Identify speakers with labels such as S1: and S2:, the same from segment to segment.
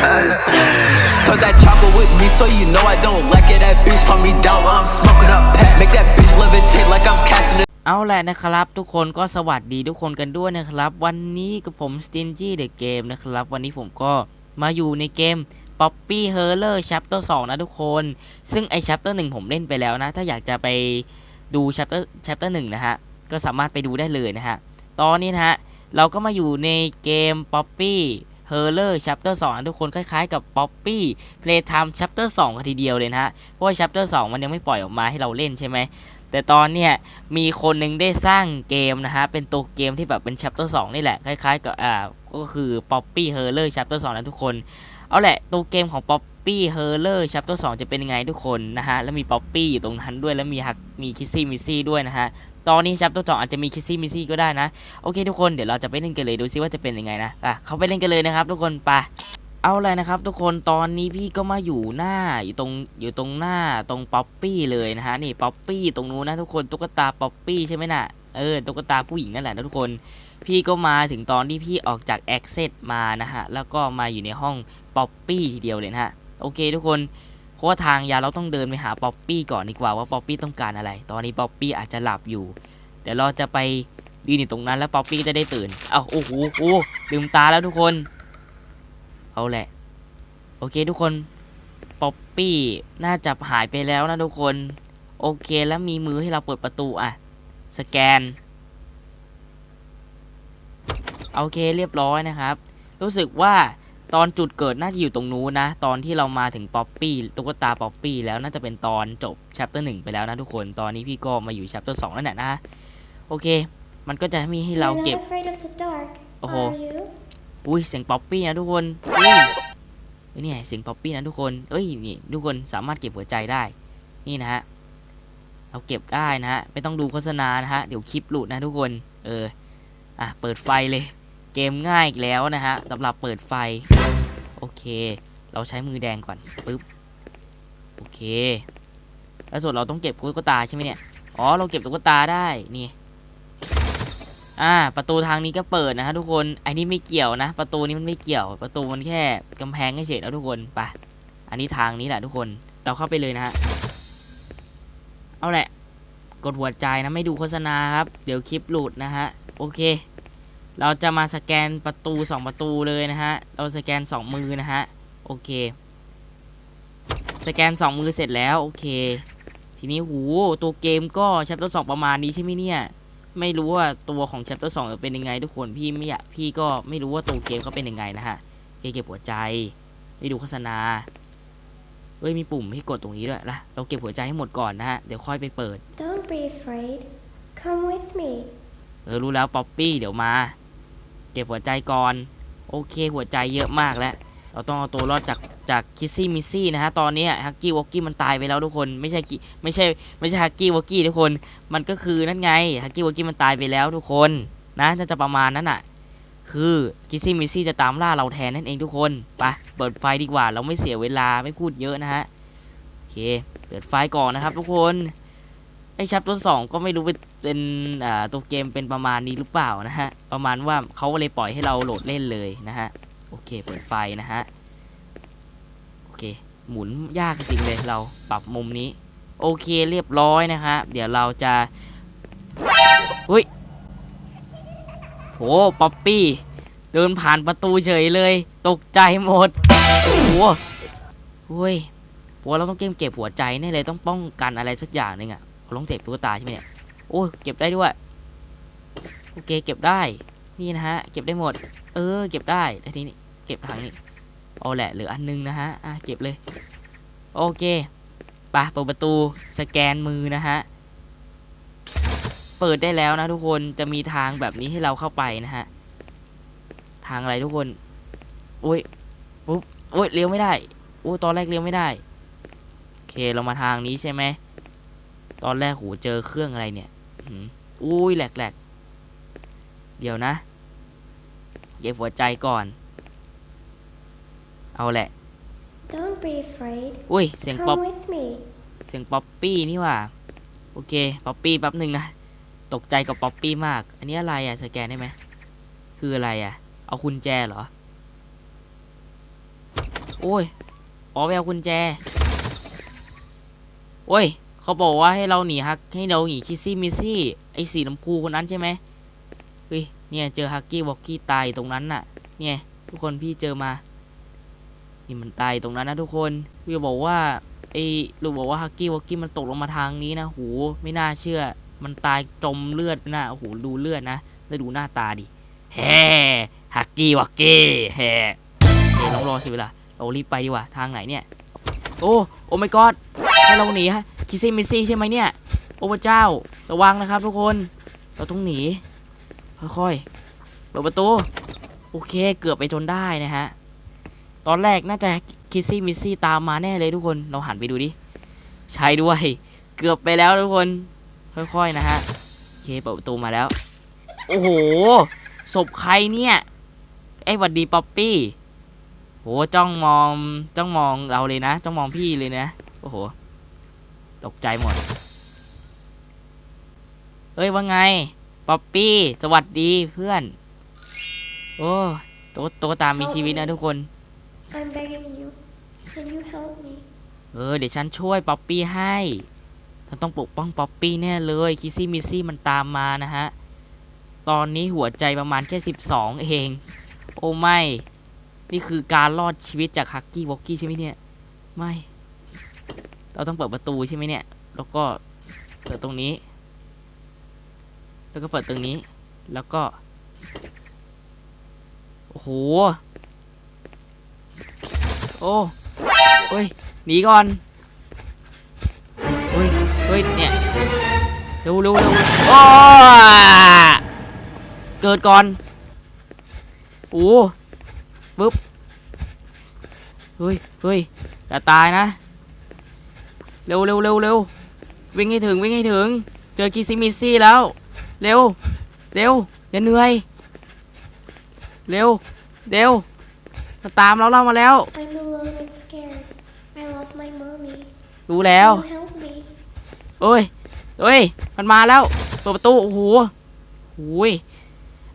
S1: Took that chopper with me, so you know I don't like it. That bitch calm me down while I'm smoking up pat. Make that bitch levitate like I'm casting it.
S2: เอาแหละนะครับ ทุกคนก็สวัสดีทุกคนกันด้วยนะครับ วันนี้กับผม Stingy the Game นะครับ วันนี้ผมก็มาอยู่ในเกม Poppy h e r l e r Chapter 2 นะทุกคน ซึ่งไอ Chapter 1 ผมเล่นไปแล้วนะ ถ้าอยากจะไปดู Chapter Chapter 1 นะฮะ ก็สามารถไปดูได้เลยนะฮะ ตอนนี้นะฮะ เราก็มาอยู่ในเกม Poppy h e r l e r Chapter 2นะทุกคนคล้ายๆกับ Poppy Playtime Chapter 2กันทีเดียวเลยนะฮะ เพราะว่า Chapter 2 มันยังไม่ปล่อยออกมาให้เราเล่นใช่ไหม แต่ตอนเนี้ยมีคนหนึ่งได้สร้างเกมนะฮะ เป็นตัวเกมที่แบบเป็น chapter 2 นี่แหละ คล้ายๆกับอ่าก็คือ Poppy h e r l e r chapter 2 นะทุกคน เอาแหละตัวเกมของ Poppy h e r l e r chapter 2จะเป็นยังไงทุกคนนะฮะแล้วมี Poppy อยู่ตรงนั้นด้วยแล้วมีฮักมีคิซี่มิซี่ด้วยนะฮะตอนนี้ chapter 2อาจจะมีคิซี่มิซี่ก็ได้นะโอเคทุกคนเดี๋ยวเราจะไปเล่นกันเลยดูซิว่าจะเป็นยังไงนะอะเขาไปเล่นกันเลยนะครับ ทุกคนไปเอาเลยนะครับทุกคนตอนนี้พี่ก็มาอยู่หน้าอยู่ตรงอยู่ตรงหน้าตรงป๊อปปี้เลยนะฮะนี่ป๊อปปี้ตรงนู้นนะทุกคนตุ๊กตาป๊อปปี้ใช่ไหมน่ะเออตุ๊กตาผู้หญิงนั่นแหละนะทุกคน พี่ก็มาถึงตอนที่พี่ออกจาก Access มานะฮะแล้วก็มาอยู่ในห้องป๊อปปี้ทีเดียวเลยนะฮะ โอเคทุกคนเพราะว่าทางยาเราต้องเดินไปหาป๊อปปี้ก่อนดีกว่าว่าป๊อปปี้ต้องการอะไร ตอนนี้ป๊อปปี้อาจจะหลับอยู่ เดี๋ยวเราจะไปยืนอยู่ตรงนั้นแล้วป๊อปปี้จะได้ตื่นเอ้าโอ้โหโอ้ลืมตาแล้วทุกคน เอาแหละ โอเคทุกคนป๊อปปี้น่าจะหายไปแล้วนะทุกคน โอเคแล้วมีมือให้เราเปิดประตูอะ สแกน โอเคเรียบร้อยนะครับ รู้สึกว่า ตอนจุดเกิดน่าจะอยู่ตรงนู้นนะ ตอนที่เรามาถึงป๊อปปี้ตุ๊กตาป๊อปปี้แล้วน่าจะเป็นตอนจบ chapter 1ไปแล้วนะทุกคนตอนนี้พี่ก็มาอยู่ chapter 2แล้วแหละนะโอเค มันก็จะมีให้เรา
S3: You're
S2: เก็บ
S3: not afraid of the dark,
S2: Oh.
S3: are you?
S2: อุ้ยเสียงป๊อปปี้นะทุกคนอุ้ยนี่ไงเสียงป๊อปปี้นะทุกคนเอ้ยนี่ทุกคนสามารถเก็บหัวใจได้นี่นะฮะเราเก็บได้นะฮะไม่ต้องดูโฆษณานะฮะเดี๋ยวคลิปหลุดนะทุกคน เอออะเปิดไฟเลย เกมง่ายอีกแล้วนะฮะสำหรับเปิดไฟ โอเค เราใช้มือแดงก่อนปึ๊บโอเค แล้วส่วนเราต้องเก็บตุ๊กตาใช่ไหมเนี่ย อ๋อ เราเก็บตุ๊กตาได้ นี่ อ่า ประตูทางนี้ก็เปิดนะฮะทุกคนไอ้นี่ไม่เกี่ยวนะ ประตูนี้มันไม่เกี่ยว ประตูมันแค่กำแพงเฉยๆนะทุกคน ไป อันนี้ทางนี้แหละทุกคน เราเข้าไปเลยนะฮะ เอาแหละ กดหัวใจนะ ไม่ดูโฆษณาครับ เดี๋ยวคลิปหลุดนะฮะ โอเค เราจะมาสแกนประตูสองประตูเลยนะฮะ เราสแกนสองมือนะฮะ โอเค สแกนสองมือเสร็จแล้วโอเค ทีนี้หูตัวเกมก็ชัปเตอร์สองประมาณนี้ใช่ไหมเนี่ย ไม่รู้ว่าตัวของ chapter 2จะเป็นยังไงทุกคนพี่ไม่อยากพี่ก็ไม่รู้ว่าตัวเกมเขาเป็นยังไงนะฮะเกมเก็บหัวใจไม่ดูโฆษณาเฮ้ยมีปุ่มให้กดตรงนี้ด้วยละเราเก็บหัวใจให้หมดก่อนนะฮะ เดี๋ยวค่อยไปเปิด
S3: Don't be afraid. Come with me.
S2: เออรู้แล้วป๊อปปี้เดี๋ยวมา เก็บหัวใจก่อน โอเคหัวใจเยอะมากแล้ว เราต้องเอาตัวรอดจากจากคิสซี่มิซี่นะฮะตอนนี้ฮักกี้วอกกี้มันตายไปแล้วทุกคนไม่ใช่ไม่ใช่ไม่ใช่ฮักกี้วอกกี้ทุกคน มันก็คือนั่นไงฮักกี้วอกกี้มันตายไปแล้วทุกคนนะน่าจะประมาณนั้นอะ คือคิสซี่มิซี่จะตามล่าเราแทนนั่นเองทุกคนไปเปิดไฟดีกว่าเราไม่เสียเวลาไม่พูดเยอะนะฮะโอเคเปิดไฟก่อนนะครับทุกคน ไอชัปตัวสองก็ไม่รู้เป็นอ่าตัวเกมเป็นประมาณนี้หรือเปล่านะฮะ ประมาณว่าเขาเลยปล่อยให้เราโหลดเล่นเลยนะฮะ โอเคเปิดไฟนะฮะ โอเค หมุนยากจริงเลยเราปรับมุมนี้ โอเคเรียบร้อยนะฮะ เดี๋ยวเราจะเฮ้ยโหป๊อปปี้ เดินผ่านประตูเฉยเลย ตกใจหมดโอ้โหเฮ้ยเพราะว่าเราต้องเก็บเก็บหัวใจแน่เลยต้องป้องกันอะไรสักอย่างหนึ่งอะ เราต้องเจ็บตุ๊กตาใช่ไหมเนี่ย โอ้เก็บได้ด้วย โอเค เก็บได้ นี่นะฮะ เก็บได้หมด เออ เก็บได้แต่ทีนี้ เก็บทางนี้เอาแหละ เหลืออันนึงนะฮะ อะ เก็บเลย โอเคปะเปิดประตู สแกนมือนะฮะ เปิดได้แล้วนะทุกคน จะมีทางแบบนี้ให้เราเข้าไปนะฮะ ทางอะไรทุกคน โอ้ย ปุ๊บ โอ้ย เลี้ยวไม่ได้ โอ้ยตอนแรกเลี้ยวไม่ได้ โอเค เรามาทางนี้ใช่ไหม ตอนแรกโหเจอเครื่องอะไรเนี่ยอื้อหืออุ้ยแหลกแหลกเดี๋ยวนะเก็บหัวใจก่อน เอาแหละ
S3: Don't be afraid.
S2: อุ้ย เสียงป๊อป
S3: Come with me.
S2: เสียงป๊อปปี้นี่หว่า โอเค ป๊อปปี้แป๊บหนึ่งนะ ตกใจกับป๊อปปี้มาก อันนี้อะไรอะสแกนได้ไหม คืออะไรอะเอาคุณแจเหรอ โอ้ย อ๋อไปเอากุญแจ โอ้ย เขาบอกว่าให้เราหนีฮักให้เราหนีคิซี่มิซี่ไอ้สีน้ำพูคนนั้นใช่ไหมเฮ้ยเนี่ยเจอฮักกี้วอกกี้ตายตรงนั้นน่ะ เนี่ย ทุกคนพี่เจอมา นี่มันตายตรงนั้นนะทุกคนพี่บอกว่าไอ้ลูกบอกว่าฮักกี้วอกกี้มันตกลงมาทางนี้นะโหไม่น่าเชื่อ มันตายจมเลือดนะโอ้โหดูเลือดนะแล้วดูหน้าตาดิแฮ่ฮักกี้วอกกี้แฮ่เดี๋ยวต้องรอสิเวลาเรารีบไปดีกว่าทางไหนเนี่ย โอ้โอ้ my god ให้เราหนีฮะ คิซี่มิซี่ใช่ไหมเนี่ย โอ้พระเจ้า ระวังนะครับทุกคน เราต้องหนี ค่อยๆ เปิดประตู โอเค เกือบไปจนได้นะฮะ ตอนแรกน่าจะคิซี่มิซี่ตามมาแน่เลยทุกคน เราหันไปดูดิ ใช่ด้วย เกือบไปแล้วทุกคน ค่อยๆนะฮะ โอเค เปิดประตูมาแล้ว โอ้โห ศพใครเนี่ย ไอ้หวัดดีป๊อปปี้โหจ้องมองจ้องมองเราเลยนะ จ้องมองพี่เลยนะ โอ้โห ตกใจหมด เอ้ยว่าไง ป๊อปปี้ สวัสดีเพื่อน โอ้โตโตตามมีชีวิตนะทุกคน
S3: I'm begging you. Can you help me?
S2: เออ เดี๋ยวฉันช่วยป๊อปปี้ให้เราต้องปกป้องป๊อปปี้แน่เลย คิซี่มิซี่มันตามมานะฮะ ตอนนี้หัวใจประมาณแค่ 12 เอง โอ้ไม่ นี่คือการรอดชีวิตจากฮักกี้วอกกี้ใช่ไหมเนี่ย ไม่ เราต้องเปิดประตูใช่ไหมเนี่ย แล้วก็เปิดตรงนี้ แล้วก็เปิดตรงนี้ แล้วก็ โอ้โห โอ้ยหนีก่อนเฮ้ยเฮ้ย เนี่ยเร็วเร็วเร็วโอ้เกิดก่อน โอ้ปึ๊บ เฮ้ยเฮ้ยอย่าตายนะ เร็วเร็วเร็วเร็ววิ่งให้ถึงวิ่งให้ถึง เจอคิซิมิซี่แล้ว เร็ว เร็วอย่าเหนื่อย เร็ว เร็วมาตามเราเรามาแล้ว
S3: I'm alone and scared. I lost my mommy.
S2: รู้แล้ว
S3: Can you help me?
S2: เอ้ยเอ้ย มันมาแล้ว เปิดประตู โอ้โหโอ้ย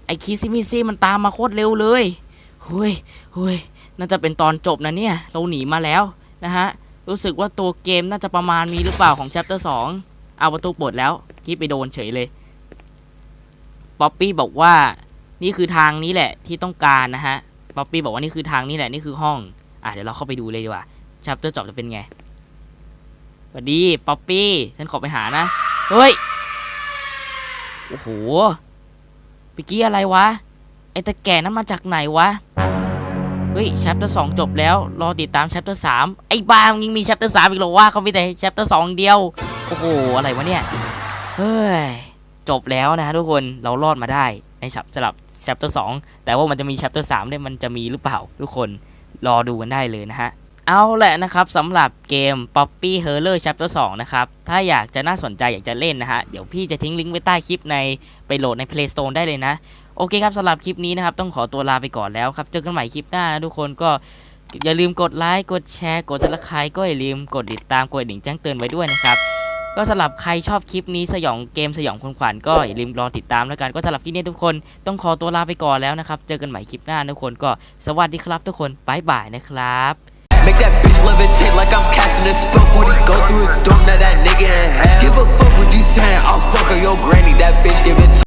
S2: ไอคิซิมิซี่มันตามมาโคตรเร็วเลยเฮ้ยเฮ้ย น่าจะเป็นตอนจบนะเนี่ย เราหนีมาแล้วนะฮะ รู้สึกว่าตัวเกมน่าจะประมาณนี้หรือเปล่าของ chapter 2 เอาประตูปลดแล้วคิดไปโดนเฉยเลยป๊อปปี้บอกว่านี่คือทางนี้แหละที่ต้องการนะฮะป๊อปปี้บอกว่านี่คือทางนี้แหละนี่คือห้อง อะเดี๋ยวเราเข้าไปดูเลยดีกว่า chapter จบจะเป็นไงสวัสดีป๊อปปี้ฉันขอไปหานะเฮ้ยโอ้โหเมื่อกี้อะไรวะไอตะแก่นั้นมาจากไหนวะ เฮ้ย chapter สองจบแล้ว รอติดตาม chapter สามไอ้บ้ามึงยังมี chapter สามอีกเหรอวะเขามีแต่ chapter สองเดียว โอ้โห อะไรวะเนี่ย เฮ้ย จบแล้วนะทุกคน เรารอดมาได้ในสำหรับ chapter สองแต่ว่ามันจะมี chapter สามเนี่ยมันจะมีหรือเปล่า ทุกคน รอดูกันได้เลยนะฮะเอาแหละนะครับสำหรับเกม Poppy h e r l e r Chapter 2 นะครับ ถ้าอยากจะน่าสนใจอยากจะเล่นนะฮะ เดี๋ยวพี่จะทิ้งลิงก์ไว้ใต้คลิปในไปโหลดใน Play Store ได้เลยนะ โอเคครับสำหรับคลิปนี้นะครับ ต้องขอตัวลาไปก่อนแล้วครับเจอกันใหม่คลิปหน้านะทุกคนก็อย่าลืมกดไลค์กดแชร์ กดซับสไครต์ก็อย่าลืมกดติดตามกดดิ่งแจ้งเตือนไว้ด้วยนะครับก็สำหรับใครชอบคลิปนี้สยองเกมสยองคนขวัญก็อย่าลืมรอติดตามแล้วกันก็สำหรับคลิปนี้ทุกคนต้องขอตัวลาไปก่อนแล้วนะครับ เจอกันใหม่คลิปหน้านะทุกคนก็สวัสดีครับทุกคนบายบายนะครับ
S1: Make that bitch levitate like I'm casting a spell. When he go through a storm, now that nigga in hell. Give a fuck what you saying, I'll fuck her, your granny. That bitch give it